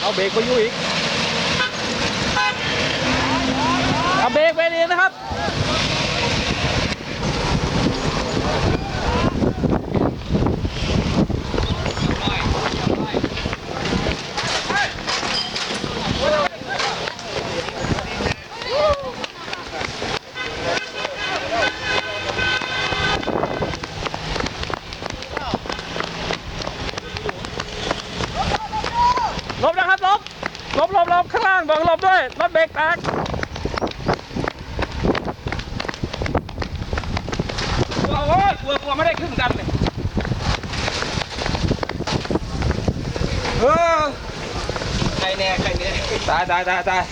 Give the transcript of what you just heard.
เอาเบรกไปยุ่อีกเอาเบรกไปดีนะครับ ลบนะครับหลบหลบหลบหลบข้างล่างบอกหลบด้วยรถเบรกแตกโอ้ยกลัวกลัวไม่ได้ครึ่งกันเลยเออใครแน่ใครแน่ตายตายตายตาย